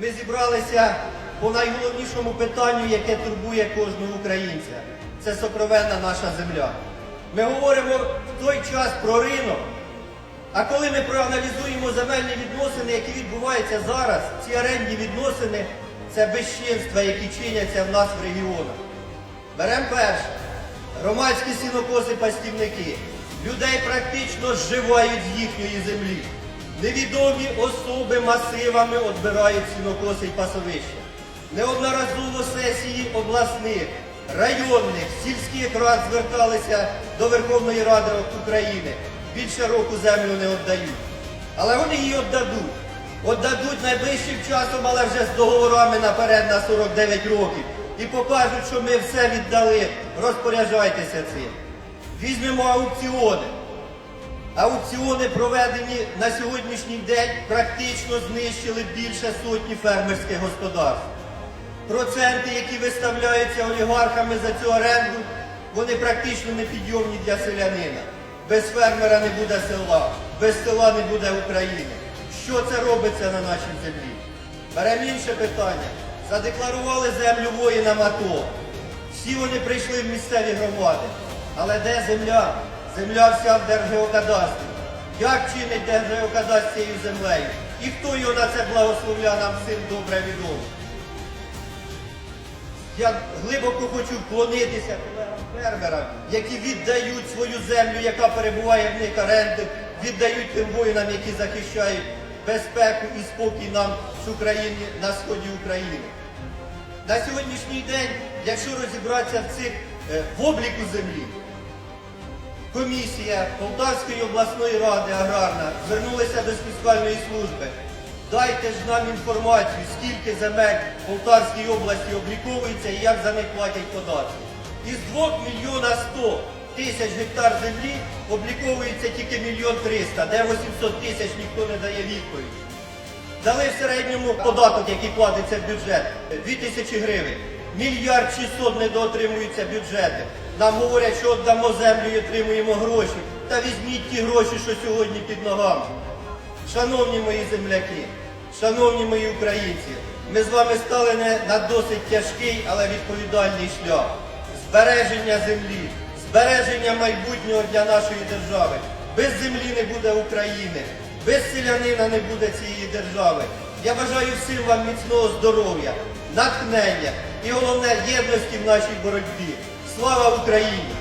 Ми зібралися по найголовнішому питанню, яке турбує кожного українця. Це сокровенна наша земля. Ми говоримо в той час про ринок. А коли ми проаналізуємо земельні відносини, які відбуваються зараз, ці орендні відносини це безчинства, які чиняться в нас в регіонах. Беремо перше. Громадські сінокоси пастівники. Людей практично зживають з їхньої землі. Невідомі особи масивами відбирають сінокоси й пасовища. Неодноразово сесії обласних, районних, сільських рад зверталися до Верховної Ради України. Більше року землю не віддають. Але вони її віддадуть. Віддадуть найближчим часом, але вже з договорами наперед на 49 років. І покажуть, що ми все віддали. Розпоряджайтеся цим. Візьмемо аукціони. Аукціони, проведені на сьогоднішній день, практично знищили більше сотні фермерських господарств. Проценти, які виставляються олігархами за цю оренду, вони практично непідйомні для селянина. Без фермера не буде села, без села не буде України. Що це робиться на нашій землі? Беремо інше питання. Задекларували землю воїнам АТО. Всі вони прийшли в місцеві громади. Але де земля? Земля вся в Держгеокадастрі. Як чинить Держгеокадастр цією землею? І хто його на це благословляє, нам всім добре відомо. Я глибоко хочу вклонитися колегам-фермерам, які віддають свою землю, яка перебуває в них оренди, віддають тим воїнам, які захищають безпеку і спокій нам в Україні на сході України. На сьогоднішній день, якщо розібратися в цих е, в обліку землі, комісія Полтавської обласної ради аграрна звернулася до спеціальної служби. Дайте ж нам інформацію, скільки земель Полтавській області обліковується і як за них платять податки. Із 2 мільйона 100 тисяч гектар землі обліковується тільки мільйон 300, де 800 тисяч ніхто не дає відповідь. Дали в середньому податок, який платиться в бюджет, 2 тисячі гривень. Мільярд 600 недоотримуються бюджети. Нам говорять, що віддамо землю і отримуємо гроші. Та візьміть ті гроші, що сьогодні під ногами. Шановні мої земляки, шановні мої українці, ми з вами стали не на досить тяжкий, але відповідальний шлях. Збереження землі, збереження майбутнього для нашої держави. Без землі не буде України, без селянина не буде цієї держави. Я бажаю всім вам міцного здоров'я, натхнення і головне єдності в нашій боротьбі. Слава Україні!